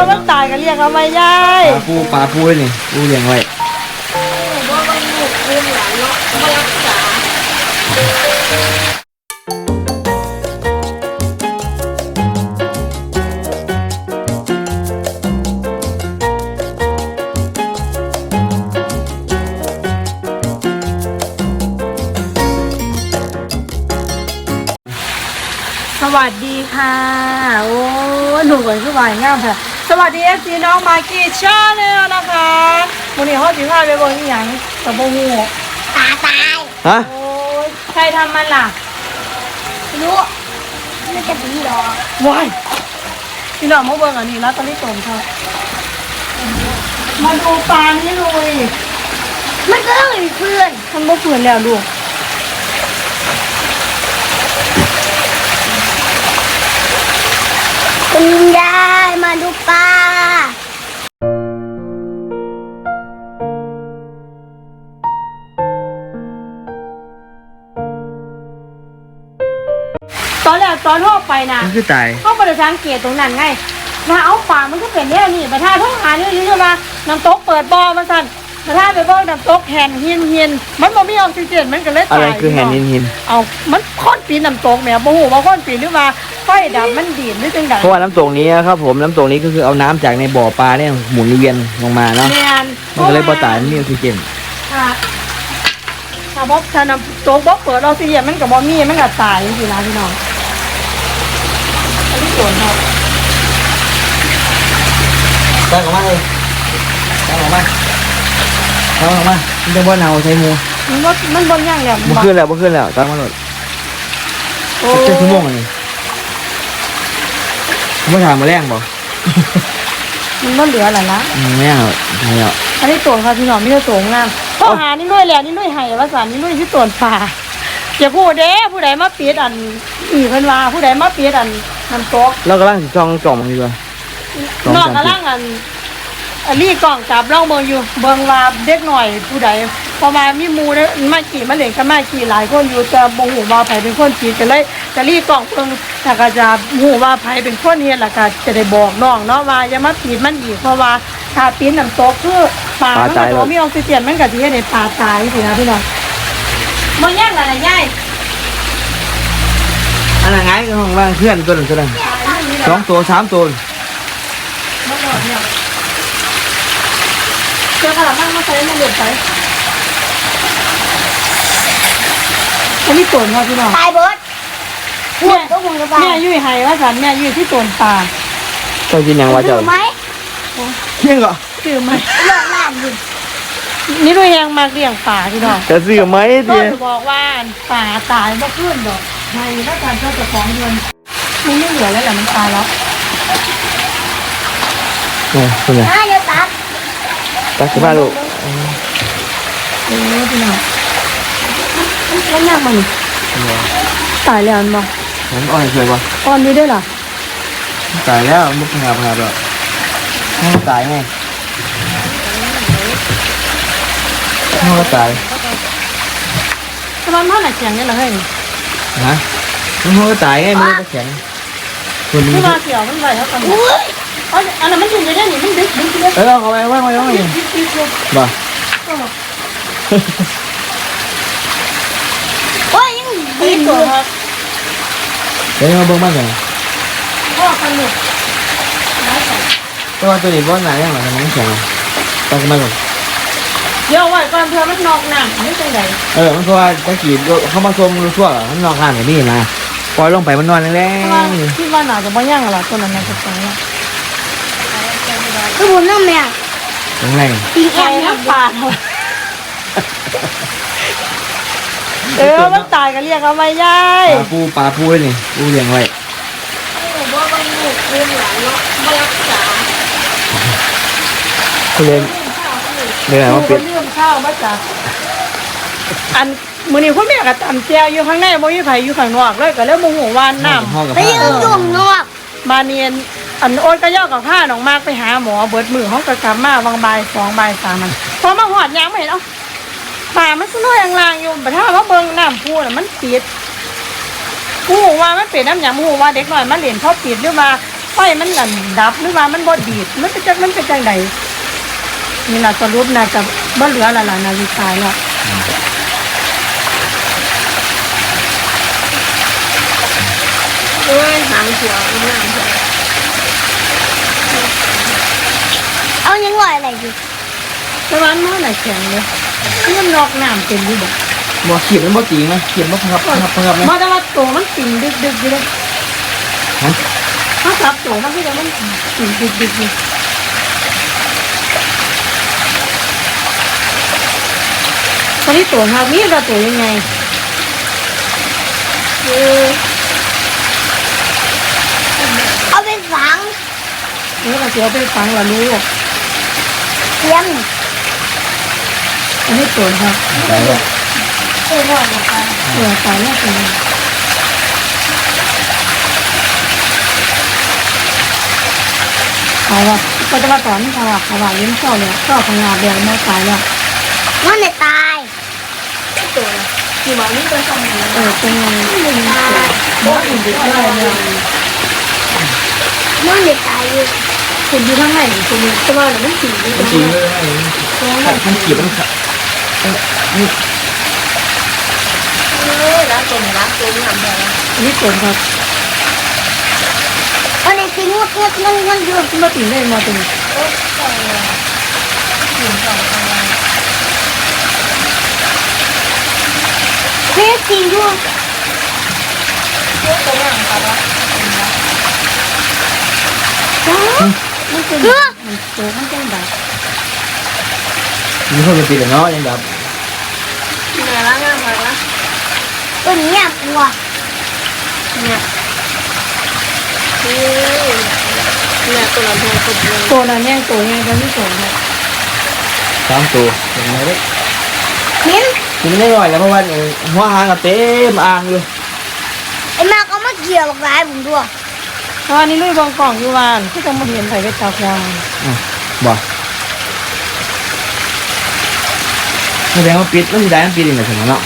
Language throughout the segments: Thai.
อมันตายก็เรียกเอาไว้ยายปลาปูปลาปูนี่ปูเลี้ยงไว้ว่ามันหนุกคืนหลังเนาะมารักษาสวัสดีค่ะ โอ้หนูเหมือนสบายงามค่ะ สวัสดีเอฟซีน้องมากกี้ชาแนลนะคะวันนี้เขาสิพาไปเบนอีหยังกับโบงูตาตายฮะโอ้ยใครทำมันล่ะรู้มันจะดีหรอว้ายพี่น้องมาเบิ่งอันนี้แล้วตอนนี้ตมค่ะมาดูปลานี่ลุยมันก็ต้องมีเพื่อนมันบ่ฝืนแล้วลูก คุณยายมาดูปลาตอนแรกตอนทั่วไปนะมันคือตายเขาบริสังเกตตรงนั้นไงมาเอาป่ามันก็เป็นแน่นี่ประธานท้องหานี่อยู่ใช่ไหมน้ำตกเปิดบ่อมาสั่นประธานไปบ่น้ำตกแห่นเฮียนเฮียนมันบ่มีออกซิเจนมันก็เลยอะตายไรคือแห่นหินหินเอามันค้น ปีนน้ำตกแหมบ่ฮู้ว่าค้นปีนหรือว่าไฟดับมันดีดหรือจังใดเพราะว่าน้ำตกนี้นะครับผมน้ำตกนี้ก็คือเอาน้ำจากในบ่อปลาเนี่ยหมุนเวียนลงมาเนาะแม่นมันก็เลยบ่ตายมันมีออกซิเจนค่ะถ้าบ่ถ้าน้ำตกบ่เปิดออกซิเจนมันก็บ่มีมันก็ตายจังซี่นะพี่น้องอันนี้ส่วนครับตั้งออกมาเลยตั้งออกมาตั้งออกมามันจะบ่เน่าใช้หมูมันบ่มันบ่ย่างแล้วบ่ขึ้นแล้วบ่ขึ้นแล้วตั้งมาหมด โอ้เจ็ดชั่วโมงอันนี้ไม่ถามมาแรงบ่มันบ่เหลือแล้วล่ะอืมไม่เอาไม่เอาอันนี้ตัวค่ะพี่น้องไม่ใช่ตัวงามพ่อหานี่ด้วยแหละนี่ด้วยไห้ภาษานี่ด้วยที่ตัวป่าอย่าพูดเด้ผู้ใดมาเปียดอันอีเพิ่นว่าผู้ใดมาเปียดอันน้ำตกเรากำลังสิช่องจ่องมันอยู่ว่าสองนอกสามกำลังอัน อันนี้กล่องจับเล่าเมืองอยู่เบิ่งว่าเด็กหน่อยผู้ใดเพอมามีมูเด้อมาขี่มาเล่นกันมาขี่หลายคนอยู่แต่บ่ฮู้ว่าไผเป็นคนขี่ก็เลยจะรีกล่องเพิ่งถ้าก็จะฮู้ว่าไผเป็นคนเฮ็ดแล้วก็จะได้บอกน้องเนาะว่าอย่ามาปีดมันอีกเพราะว่าถ้าปีนน้ำตกคือปลามันก็มีออกซิเจนมันก็สิเฮ็ดให้ปลาตายสินะพี่น้องบ่ย่างอะไรยายอันนั้นไงก็ของว่าเพื่อนตัวหนึงตัวหนึงสองตัวสามตัว บ่หมดเนี่ย เจอกระมังมาใส่มาเลือดไปอันนี้ตัวเนาะพี่น้องตายเบิร์ดพูดก็คงจะไปแม่ยุ่ยไห้ว่าสันแม่ยุ่ยที่ตวนปลาเจ้ากินยังวะถืเจ้าอไหมเที่ยงเหรอซื้อไหมเลิกล่างดินี่ด้วยแหงมากเลี้ยงปลาพี่น้องจะซื้อไหมก็เตี้ยจะบอกว่าปลาตายเมื่อคืนดอกในถ้าการเจ้าจะฟ้องเดือนมันไม่เหลือแล้วแหละมันตายแล้วเนี่ยคุณเนี่ยน่าจะ ตัด Dạ. ตักสิบ้าลูกเออพี่น้องแล้วยากมันตายแล้วมันบอกผมอ่อนเคยปะตอนนี้ด้วยเหรอตายแล้วมุกงาพงาแบบให้มันตายไงให้มันตายทำไมมันหนักแข็งเนี่ยเหรอเฮ้ยฮะมันหัวตายไงมันก็แข็งคนนี้ที่มาเกี่ยวมันไหวแล้วกัน อ๋ออันนั้นมันถึงจะได้หนิมันดึกดึกดึกเออเอาไปไว้ไว้ไว้ดึกดึกดึกดึกบ่โอ้ยยังดีดีตัตัววครับเดี๋ยวมาเบิ่งบ้านกันพ่อสนุกแต่ว่าตัวนี้บ้านไหนยังไงมันแข็งตักมาก่อนเดี๋ยวไว้ก่อนเพื่อมันนอกหนังไม่เป็นไรเออมันเพราะว่าตะกี้เขามาชมรู้ชั่วมันนอนข้างแบบนี้นะปล่อยลงไปมันนอนแรเพราะว่างคิดว่าหนาจะบ่ย่างหรอตัวนั้นน่าจะตายแล้ว คือบุญน้ำเนี่ยๆแรงปิงแอไอ้บเนี่ยน้ำปลาเนาะเออมันตายก็เรียกเอาไว้ยายปลาปูปลาปูเลยนี่ปูเลี้ยงไว้ว่ามันหนุกคืนหลังเนาะมารักษาเขาเลี้ยงเลี้ยงดูมาคเป็ดนเรื่องข้าวมาจากอันมื้อนี้คุณแม่ก็ตำแจวอยู่ข้างในบ่มีไผอยู่ข้างนอกเลยก็เลยโมโหว่าน้ำห้องกับไปผ้ายืนอยู่ข้างนอกมาเนียน อันโอนก็ย่อกับผ้าน้องมากไปหาหมอเบิดมือห้องก็กลับมาบางใบสองใบสามมันพอมาหอดยางไม่เห็นเอ้าป่ามันสน้อยลางอยู่แต่ถ้าว่าเบิ่งน้ำพูน่ะมันปิดกูว่ามันเป็นน้ำยางมูว่าเด็กหน่อยมันเหรียญเขาปิดหรือว่าไฟมันนั่นดับหรือว่ามันบ่ดีดมันเป็นจังมันเป็นจังใดนี่ล่ะสรุปน่าจะบ่เหลือละล่ะนาฬิกาแล้วเอ้ยหางหัวงามเลย เอายังลอยอะไรอยู่แต่ว่ามันน่ะแข็งเลยมันนอกน้ำเป็นอยู่บ่บ่ขีดมันบ่ตีงไหมขีดบ่พังครับพังครับพังครับไหมบ่แต่ว่าตัวมันติ่งดึกๆอยู่เลยฮะถ้าจับตัวมันก็จะมันติ่งดึกๆอยู่ตอนนี้ตัวครับนี่เราตัวยังไงเออเอาไปฝังนี่เราจะเอาไปฟังละลูก เทียมอันนี้ตัวครับไปแล้วเออลอยลงไปตัวตายแล้วตัวเอาละก็จะมาสอนเขาว่าเขาว่าเลี้ยงเจ้าเนี่ยเจ้าของงานเดียวมาตายแล้วมันไม่ตายตัวที่ว่านี่เป็นสมัยเออเป็นไงไม่มีตัวบ่อิ่มดีเลยเนี่ยมันไม่ตายอยู่ คุณอยู่ข้างในคุณมีตัวเนี่ยมันสีอยู่ตมัรนงตีนี้เลยตรงมันั้นนมันขีดมันขาดนี่เออร้านตัวนี้ร้านตัวนี้ทำได้อันนี้ตัวครับมันในสิงดงดงดงดอยู่ที่มาตีได้มาตัวนี้เฮ้ยสิงอยู่ตัวนี้ทำได้ มันเป็นมันตัวมันจังแบบมีคนไปตีเลยเนาะยังแบบที่ไหนร้านงามเลยนะตัวนี้อะกลัวเนี่ยเออเนี่ยตัวละตัวคนเดียวตัวนั้นแย่งตัวแย่งตัวนี้ตัวครับสามตัวเป็นไงเด้เห็นกินไม่ไหวแล้วเพราะว่าหัวหางกับเต็มอ่างอยู่ไอ้มาก็มาเกี่ยวกับลายผมด้วย เพราะอันนี้ลุยบองกล่องอยู่วานที่จะมาเห็นไผ่ไปจับยางอะบ่แสดงว่าปิดมันสิได้มันปิดอีกแล้วเนาะ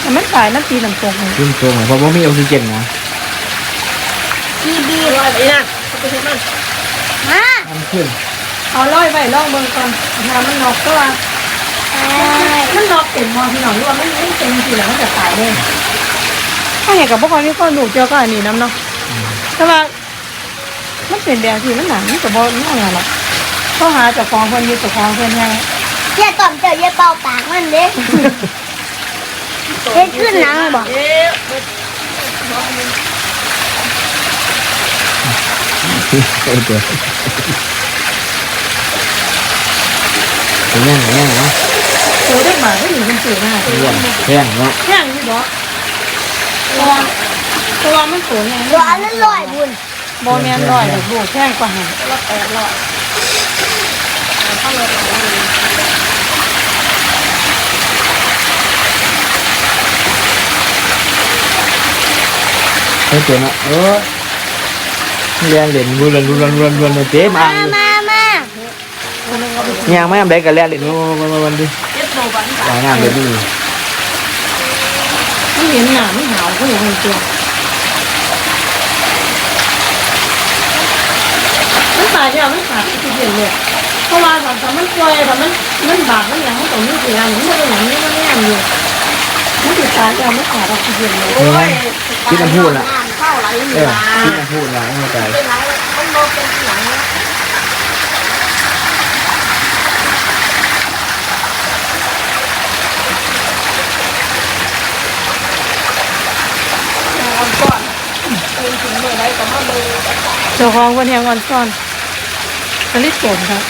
แต่มันตายมันตีน้ำตกเลยขึ้นตรงเพราะว่ามีออกซิเจนนะบีบีตัวนี้นะเขาไปใช้มันมามันขึ้นเอาร้อยไว้ลองเบิ่งก่อนน้ำมันนอกก็ว่าไอ้มันนอกเต็มมอพี่น้องหรือว่ามันไม่เต็มทีแล้วมันจะตายเลยถ้าเห็นกับพวกคนที่คนหนูเจอก็อันนี้น้ำเนาะ แต่ว่ามันเป็นแบบที่มันหนังมันจะบอกนี่อะไรหรอกเขาหาเจ้าของคนอยู่เจ้าของคนยังอย่าตอมเจ้าอย่าเป่าปากมันเด้เฮ็ดขึ้นหนังบ่เอ๊ะเออตัวเป็นยังไงยังไงตัวได้หมาก็อยู่เป็นสื่อมาเรื่องแห้งเนาะแค่นี้บ อกตัวตัวมันสวยไงตัวอันนั้นลอยบุญโบแมนลอยเลยบูแค่กว่าหันเราแปดร้อยเข้าเลยเออตัวเนาะเออเรียนเล่นรุนรุนรุนรุนรุนเต็มอ่ามางมามาย่างไม่ทำได้กันแล้วเล่นวันวันวันดิเจ็ดโลวันหลายน้ำเลยดิมันเห็นหนาไม่หาวก็อยู่ในตัวมันายแล้วมันขาดที่เห็นเลยเพราะว่าตอนมันป่วยตอนมันมันบาดมันอย่างมันตรงนี้เสียมันไม่ได้อย่างนี้มันแน่นอยู่มันติดตายแล้วมันขาดออกซิเจนเลยโอ้ยคิดน้ำพูดละงานเข้าไหลหเอนีอมาคิดน้ำพูดละไม่เข้าใจเป็นไรมันโลเป็นหลังก่อนเป็นถึงเมื่อไรก็มาเลย เจ้าของคนแหงอ่อนซ่อนผ ลิตผลครับ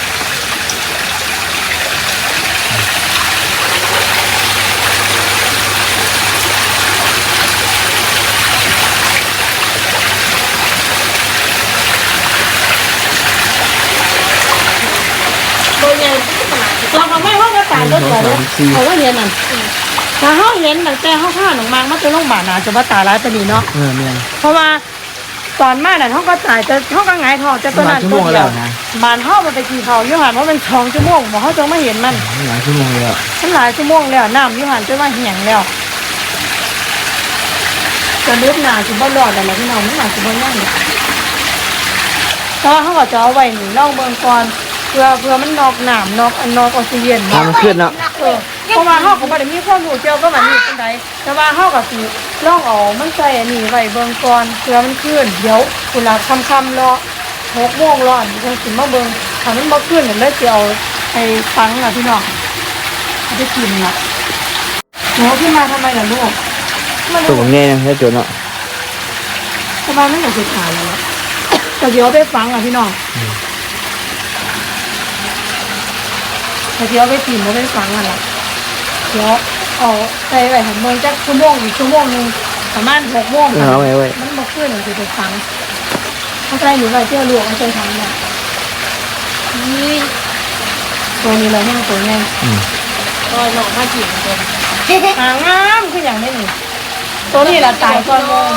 ตัวใหญ่ขนาดเราทำให้ห้องกระต่ายรถก่อนเลยเขาว่าเห็นนั่นถ้าเขาเห็นตั้งแต่เขาข้าหนองมางมาจะโรงพยาบาลอาจจะว่าตายร้ายปานนีเนาะเออเมียนเพราะว่า ตอนมาเนี่ยเขาก็ตายจะเขาก็หงายท้องจะตัวนั้นชั่วโมตัวงเดีแล้ยววนะบานเขามันไปขี่เขาอยู่หันเพราะเป็นสองชั่วโมงบอกเขาจะไม่เห็นมันหลายชั่วโมงแล้วมันหลายชั่วโมงแล้วน้ำอยู่หันจะว่าเหี่ยงแล้วจะลึกหนาสิบ่รอดอะไรพี่น้องไม่หนาสิบ่ย่างเลยแต่ว่าเขาก็จะเอาไว้หนีล่องเบิงก่อนเพื่อเพื่อมันนอกหนามนอกอันนอกออกซิเจนทำมันขึ้นเนาะ เออเพราะว่าเขาก็บ่ได้มีความรู้เกี่ยวกับมันนี่ปานใดแต่ว่าเขาก็สิล่องเอามันใส่อันนี้ไว้เบิงก่อนเพื่อมันขึ้นเดี๋ยวคุณละค่ำๆรอหกโมงรอนี่เพิ่นสิมาเบิงถ้ามันบ่ขึ้นนั่นเลยสิเอาไปฟังอะพี่น้องเอาไปกินล่ะหนูเอาขึ้นมาทำไมล่ะลูกมันตัวผมเนี่ยนะแค่จุดเนาะทำไมไม่อยากจะขายเลยล่ะแต่เดี๋ยวเอาไปฟังอะพี่น้องแต่เดี๋ยวเอาไปกินเอาไปฟังอะล่ะ เดี๋ยวเอาใส่ไว้หันเมืองจักชั่วโมงอีกชั่วโมงหนึงประมาณหกโมงเอาไว้ไว้ มันมาขึ้นหนึ่งคือไปฟังเขาใส่หนูไว้เจ้าลวกเขาใส่ทำเนี่ยนี่ตัวนี้เลยแห้งตัวแห้งอืมก็หนอกมากินเลยหางามคืออย่างนี้นี่ตัวนี้ละตายก่อนโมง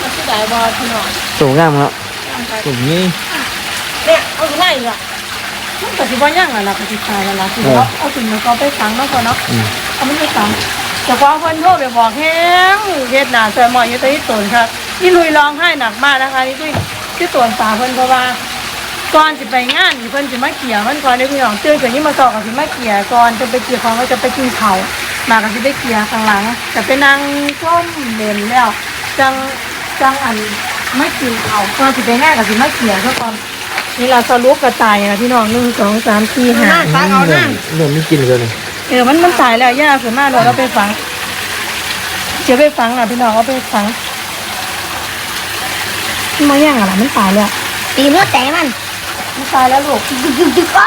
มันคือได้บอพี่น้องตัวงามเนาะตัวนี้เนี่ยเอาไล่อะ มันก็สิบ่ย่างอะล่ะก็สิตายแล้วล่ะคือว่าเอาถึงมันก็ไปฟังแล้วก่อนเนาะอืมเอามันไปฟังแต่พอเพิ่นโทรไปบอกแห้งเฮ็ดหน้าใส่หมอยอยู่แตที่ตนครับนี่ลุยร้องไห้หนักมากนะคะนี่คือที่ตนตาเพิ่นเพราะว่าก่อนสิไปงานนี่เพิ่นสิมาเกี่ยมันก่อนได้พี่น้องตื่นขึ้นนี่มาสอบกับสิมาเกี่ยก่อนจะไปเกี่ยของก็จะไปกินเขาวมาก็สิไปเกี่ยข้างหลังจะไปนั่งส้มเล่นแล้วจังจังอันไม่กินเขาวก่อนสิไปงานก็สิมาเกี่ยซะก่อน นี่เราสรุปกระตายนะพี่น้องหนึ่งสองสามสี่ห้าฟังเอาหน้าเรื่องนี้กินเลยนี่เออมันมันตายแล้วย่าส่วนมากเราเราไปฝังเดี๋ยวไปฝังอะพี่น้องเอาไปฝังมันมาย่างอะล่ะมันตายแล้วตีมือแต่มันมันตายแล้วลูกก็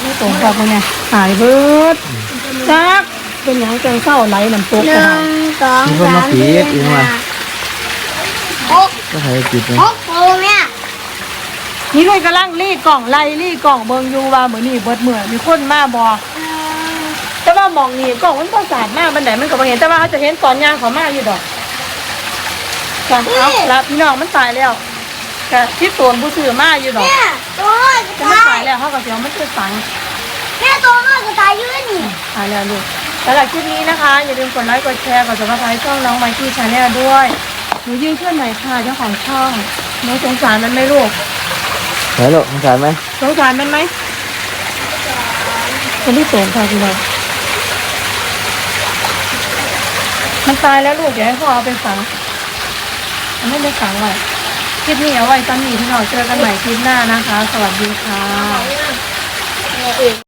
ไม่ตรงกับมันไงหายเบิดจักเป็นหยังจังเศร้าไหลน้ำตกหกระนึ่หางยสองสามสี่ห้าหกก็ใครกินเลยหกโมงเนี่ย นี่เลยกำลังรีดกล่องไล่รีดกล่องเบิงอยู่ว่าเหมือนนี่เบิดเหมือนมีคนมาบอแต่ว่ามองนี่กล่องมันประสาทมากบันไดมันก็บ่เห็นแต่ว่าเขาจะเห็นตอนย่างเขามาอยู่ดอกจ้ะเอาละพี่น้องมันตายแล้วกะที่ตวนผู้ซื้อมาอยู่ดอกเนี่ยตัวน้อยก็แต่มันตาตายยแล้วเขาก็เสียวมันจะฝัง แม่ตัวน้อยก็ตายอยู่นี่ตายแล้วลูกสำหรับคลิปนี้นะคะ อย่าลืมกดไลค์กดแชร์กดซับสไครต์ช่องน้องไมค์กี้ชาแนลด้วย หนูยืนขึ้นหน่อยค่ะเจ้าของช่องหนูสงสารมันไหมลูก ไหนลูกสงสารไหมสงสารมันไหมคนที่โสมค่ะพี่น้องมันตายแล้วลูกเดี๋ยวให้พ่อเอาไปฝังมันไม่ได้ฝังไว้คลิปนี้เอาไว้ตั้งนี้พี่น้องเจอกันใหม่คลิปหน้านะคะ สวัสดีค่ะ เอาเอง